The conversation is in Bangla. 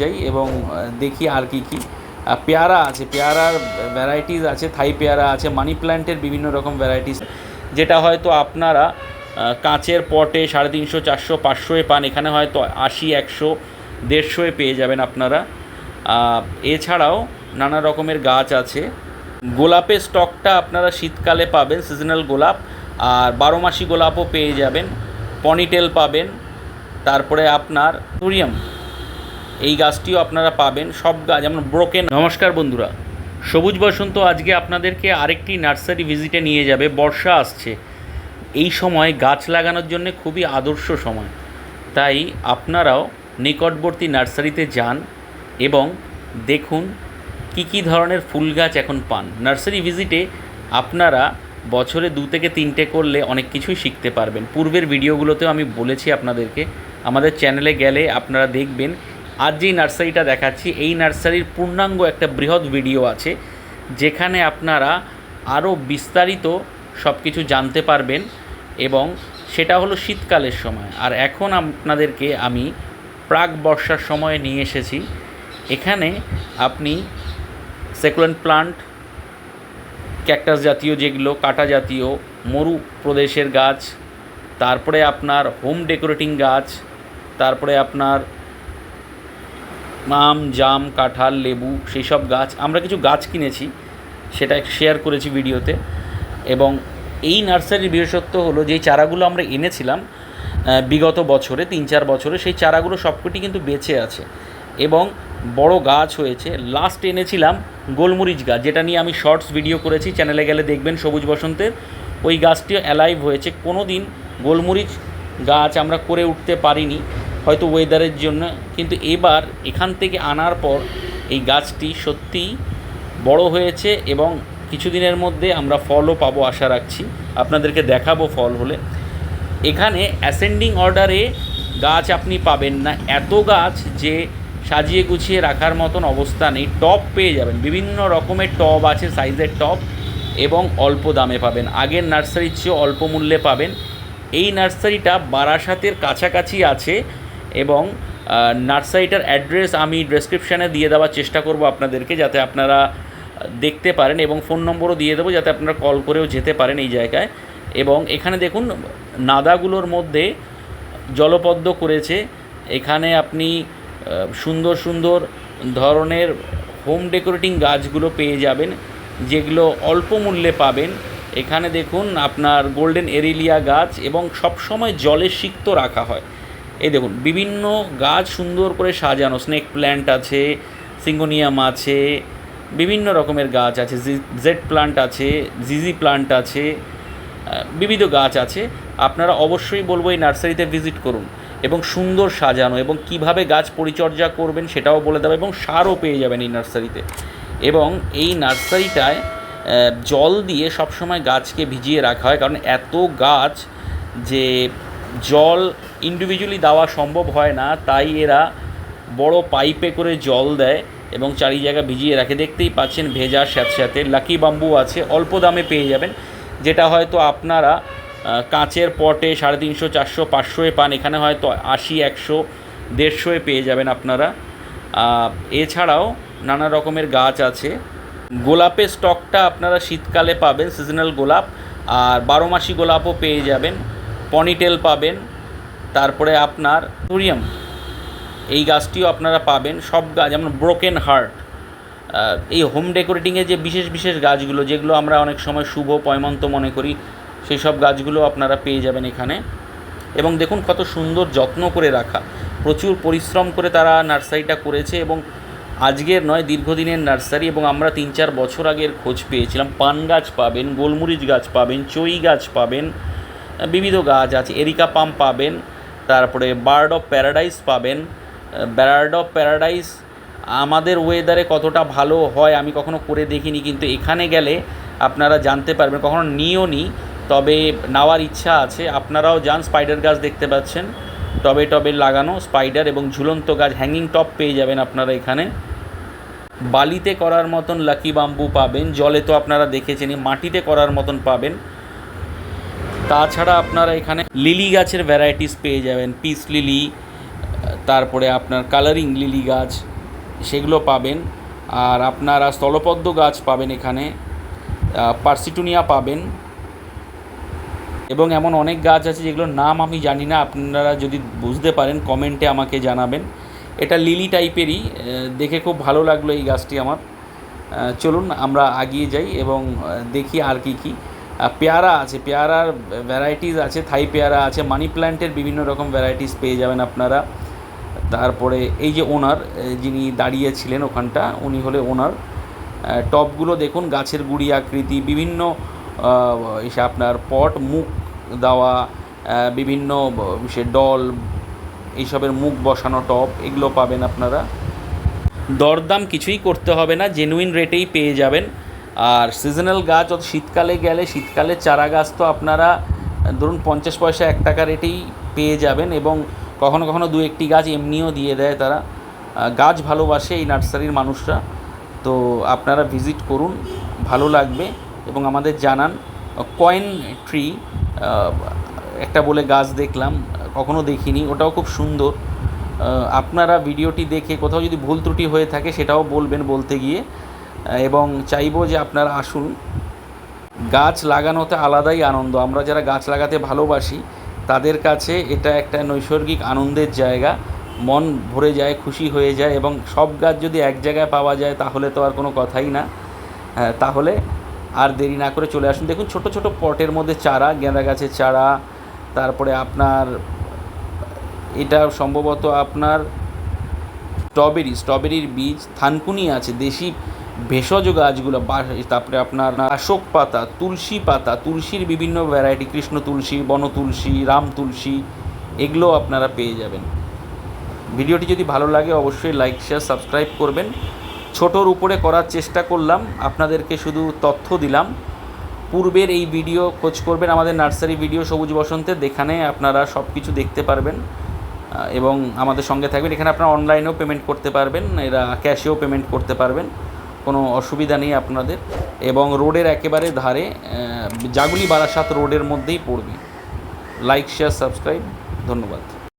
যাই এবং দেখি আর কি কি। পেয়ারা আছে, পেয়ারার ভ্যারাইটিস আছে, থাই পেয়ারা আছে, মানি প্ল্যান্টের বিভিন্ন রকম ভ্যারাইটিস যেটা হয়তো আপনারা কাঁচের পটে সাড়ে তিনশো, চারশো, পাঁচশোয় পান, এখানে হয়তো আশি, একশো, দেড়শোয় পেয়ে যাবেন আপনারা। এছাড়াও নানা রকমের গাছ আছে। গোলাপের স্টকটা আপনারা শীতকালে পাবেন সিজনাল গোলাপ। আর বারো মাসি গোলাপও পেয়ে যাবেন পনিটেল পাবেন। তারপরে আপনার টুরিয়াম এই গাছটিও আপনারা পাবেন, সব গাছ যেমন ব্রোকেন নমস্কার বন্ধুরা, সবুজ বসন্ত আজকে আপনাদেরকে আরেকটি নার্সারি ভিজিটে নিয়ে যাবে, বর্ষা আসছে। এই সময় গাছ লাগানোর জন্য খুবই আদর্শ সময়। তাই আপনারাও নিকটবর্তী নার্সারিতে যান এবং দেখুন কি কি ধরনের ফুল গাছ এখন পান। নার্সারি ভিজিটে আপনারা বছরে দু থেকে তিনটে করলে অনেক কিছুই শিখতে পারবেন। পূর্বের ভিডিওগুলোতেও আমি বলেছি আপনাদেরকে, আমাদের চ্যানেলে গেলে আপনারা দেখবেন আজ যেই নার্সারিটা দেখাচ্ছি, এই নার্সারির পূর্ণাঙ্গ একটা বৃহৎ ভিডিও আছে, যেখানে আপনারা আরও বিস্তারিত সব কিছু জানতে পারবেন এবং সেটা হলো শীতকালের সময়। আর এখন আপনাদেরকে আমি প্রাক বর্ষার সময়ে নিয়ে এসেছি। এখানে আপনি সেকুলেন্ট প্লান্ট, ক্যাকটাস জাতীয় যেগুলো, কাটা জাতীয়, মরু প্রদেশের গাছ, তারপরে আপনার হোম ডেকোরেটিং গাছ, তারপরে আপনার আম জাম, কাঁঠাল, লেবু সেই সব গাছ, আমরা কিছু গাছ কিনেছি, সেটা শেয়ার করেছি ভিডিওতে। এবং এই নার্সারির বিশেষত্ব হলো যেই চারাগুলো আমরা এনেছিলাম বিগত বছরে, তিন চার বছরে, সেই চারাগুলো সবকটি কিন্তু বেঁচে আছে। এবং বড় গাছ হয়েছে। লাস্ট এনেছিলাম গোলমরিচ গাছ, যেটা নিয়ে আমি শর্টস ভিডিও করেছি চ্যানেলে গেলে দেখবেন সবুজ বসন্তের। ওই গাছটিও অ্যালাইভ হয়েছে। কোনো দিন গোলমরিচ গাছ আমরা করে উঠতে পারিনি। হয়তো ওয়েদারের জন্য, কিন্তু এবার এখান থেকে আনার পর এই গাছটি সত্যিই বড় হয়েছে এবং কিছুদিনের মধ্যে আমরা ফলও পাবো আশা রাখছি। আপনাদেরকে দেখাবো ফল হলে। এখানে অ্যাসেন্ডিং অর্ডারে গাছ আপনি পাবেন না। এত গাছ যে সাজিয়ে গুছিয়ে রাখার মতন অবস্থা নেই। টপ পেয়ে যাবেন। বিভিন্ন রকমের টব আছে সাইজের টব, এবং অল্প দামে পাবেন। আগের নার্সারির চেয়ে অল্প মূল্যে পাবেন। এই নার্সারিটা বারাসাতের কাছাকাছি আছে। এবং নার্সারিটার অ্যাড্রেস আমি ডেসক্রিপশানে দিয়ে দেওয়ার চেষ্টা করব আপনাদেরকে যাতে আপনারা দেখতে পারেন এবং ফোন নম্বরও দিয়ে দেবো যাতে আপনারা কল করেও যেতে পারেন এই জায়গায়। এবং এখানে দেখুন, নাদাগুলোর মধ্যে জলপদ্ম করেছে। এখানে আপনি সুন্দর সুন্দর ধরনের হোম ডেকোরেটিং গাছগুলো পেয়ে যাবেন, যেগুলো অল্প মূল্যে পাবেন। এখানে দেখুন, আপনার গোল্ডেন এরিলিয়া গাছ এবং সবসময় জলে সিক্ত রাখা হয়। এই দেখুন, বিভিন্ন গাছ সুন্দর করে সাজানো স্নেক প্ল্যান্ট আছে, সিঙ্গোনিয়াম আছে, বিভিন্ন রকমের গাছ আছে জেড প্লান্ট আছে জিজি প্লান্ট আছে বিবিধ গাছ আছে। আপনারা অবশ্যই বলব এই নার্সারিতে ভিজিট করুন এবং সুন্দর সাজানো এবং কীভাবে গাছ পরিচর্যা করবেন সেটাও বলে দেবে এবং সারও পেয়ে যাবেন এই নার্সারিতে। এবং এই নার্সারিটায় জল দিয়ে সবসময় গাছকে ভিজিয়ে রাখা হয়, কারণ এত গাছ যে জল ইন্ডিভিজুয়ালি দেওয়া সম্ভব হয় না, তাই এরা বড় পাইপে করে জল দেয় এবং চারি জায়গা ভিজিয়ে রাখে। দেখতেই পাচ্ছেন ভেজার ভেজা স্যাঁতস্যাঁতে লাকি বাম্বু আছে, অল্প দামে পেয়ে যাবেন। যেটা হয়তো আপনারা কাঁচের পটে সাড়ে তিনশো, চারশো পাঁচশোয় পান, এখানে হয়তো আশি, একশো দেড়শোয় পেয়ে যাবেন আপনারা। এছাড়াও নানা রকমের গাছ আছে। গোলাপের স্টকটা আপনারা শীতকালে পাবেন, সিজনাল গোলাপ। আর বারো মাসি গোলাপও পেয়ে যাবেন, পনিটেল পাবেন তারপরে আপনার টুরিয়াম এই গাছটিও আপনারা পাবেন। সব গাছ যেমন ব্রোকেন হার্ট এই হোম ডেকোরেটিংয়ে যে বিশেষ বিশেষ গাছগুলো, যেগুলো আমরা অনেক সময় শুভ, পয়মন্ত মনে করি, সেই সব গাছগুলো আপনারা পেয়ে যাবেন এখানে। এবং দেখুন কত সুন্দর যত্ন করে রাখা। প্রচুর পরিশ্রম করে তারা নার্সারিটা করেছে এবং আজকের নয়, দীর্ঘদিনের নার্সারি এবং আমরা তিন, চার বছর আগের খোঁজ পেয়েছিলাম। পান গাছ পাবেন, গোলমরিচ গাছ পাবেন, চই গাছ পাবেন বিবিধ গাছ আছে, এরিকা পাম পাবেন। তারপরে বার্ড অফ প্যারাডাইস পাবেন। বার্ড অফ প্যারাডাইস আমাদের ওয়েদারে কতটা ভালো হয় আমি কখনো করে দেখিনি, কিন্তু এখানে গেলে আপনারা জানতে পারবেন, কখনো নিও নি, তবে নেওয়ার ইচ্ছা আছে। আপনারাও যান স্পাইডার গাছ দেখতে পাচ্ছেন। টবে টবে লাগানো স্পাইডার এবং ঝুলন্ত গাছ হ্যাঙ্গিং টপ পেয়ে যাবেন আপনারা এখানে। বালিতে করার মতন লাকি বাম্বু পাবেন, জলে তো আপনারা দেখেছেনই, মাটিতে করার মতন পাবেন। তাছাড়া আপনারা এখানে লিলি গাছের ভ্যারাইটিস পেয়ে যাবেন। পিস লিলি তারপরে আপনার কালারিং লিলি গাছ, সেগুলো পাবেন। আর আপনারা স্থলপদ্ম গাছ পাবেন এখানে পার্সিটুনিয়া পাবেন। এবং এমন অনেক গাছ আছে যেগুলোর নাম আমি জানি না, আপনারা যদি বুঝতে পারেন, কমেন্টে আমাকে জানাবেন। এটা লিলি টাইপেরই দেখে খুব ভালো লাগল এই গাছটি আমার। চলুন আমরা আগিয়ে যাই এবং দেখি আর কি কি পেয়ারা আছে, পেয়ারার ভ্যারাইটিস আছে, থাই পেয়ারা আছে, মানি প্ল্যান্টের বিভিন্ন রকম ভ্যারাইটিস পেয়ে যাবেন আপনারা। তারপরে এই যে ওনার যিনি দাঁড়িয়েছিলেন ওখানটা, উনি হলে ওনার। টপগুলো দেখুন, গাছের গুড়ি আকৃতি, বিভিন্ন এসে আপনার পট, মুখ দেওয়া বিভিন্ন, সে ডল, এইসবের মুখ বসানো টপ, এগুলো পাবেন আপনারা। দরদাম কিছুই করতে হবে না জেনুইন রেটেই পেয়ে যাবেন। আর সিজনাল গাছ অত শীতকালে গেলে, শীতকালে চারা গাছ তো আপনারা, ধরুন পঞ্চাশ পয়সা এক টাকা রেটেই পেয়ে যাবেন এবং কখনো কখনো দু একটি গাছ এমনিও দিয়ে দেয় তারা। গাছ ভালোবাসে এই নার্সারির মানুষরা। তো আপনারা ভিজিট করুন, ভালো লাগবে এবং আমাদের জানান। কয়েন ট্রি একটা বলে গাছ দেখলাম, কখনো দেখিনি, ওটাও খুব সুন্দর। আপনারা ভিডিওটি দেখে কোথাও যদি ভুল ত্রুটি হয়ে থাকে সেটাও বলবেন বলতে গিয়ে। এবং চাইব যে আপনারা আসুন। গাছ লাগানোতে আলাদাই আনন্দ। আমরা যারা গাছ লাগাতে ভালোবাসি তাদের কাছে এটা একটা নৈসর্গিক আনন্দের জায়গা। মন ভরে যায় খুশি হয়ে যায় এবং সব গাছ যদি এক জায়গায় পাওয়া যায় তাহলে তো আর কোনো কথাই না। হ্যাঁ, তাহলে আর দেরি না করে চলে আসুন। দেখুন ছোট ছোট পটের মধ্যে চারা গেঁদা গাছের চারা তারপরে আপনার এটা সম্ভবত আপনার স্ট্রবেরি স্ট্রবেরির বীজ থানকুনি আছে দেশি ভেষজ গাছগুলো তারপরে আপনার অশোক পাতা, তুলসী পাতা, তুলসীর বিভিন্ন ভ্যারাইটি কৃষ্ণ তুলসী, বন তুলসী, রাম তুলসী, এগুলো আপনারা পেয়ে যাবেন। ভিডিওটি যদি ভালো লাগে, অবশ্যই লাইক শেয়ার সাবস্ক্রাইব করবেন। ছোটোর উপরে করার চেষ্টা করলাম, আপনাদেরকে শুধু তথ্য দিলাম। পূর্বের এই ভিডিও খোঁজ করবেন, আমাদের নার্সারি ভিডিও সবুজ বসন্তের যেখানে আপনারা সব কিছু দেখতে পারবেন। এবং আমাদের সঙ্গে থাকবেন, এখানে আপনারা অনলাইনেও পেমেন্ট করতে পারবেন, এরা ক্যাশেও পেমেন্ট করতে পারবেন। কোনো অসুবিধা নেই আপনাদের এবং রোডের একেবারে ধারে জাগুলি বারাসাত রোডের মধ্যেই পড়বে। লাইক শেয়ার সাবস্ক্রাইব ধন্যবাদ।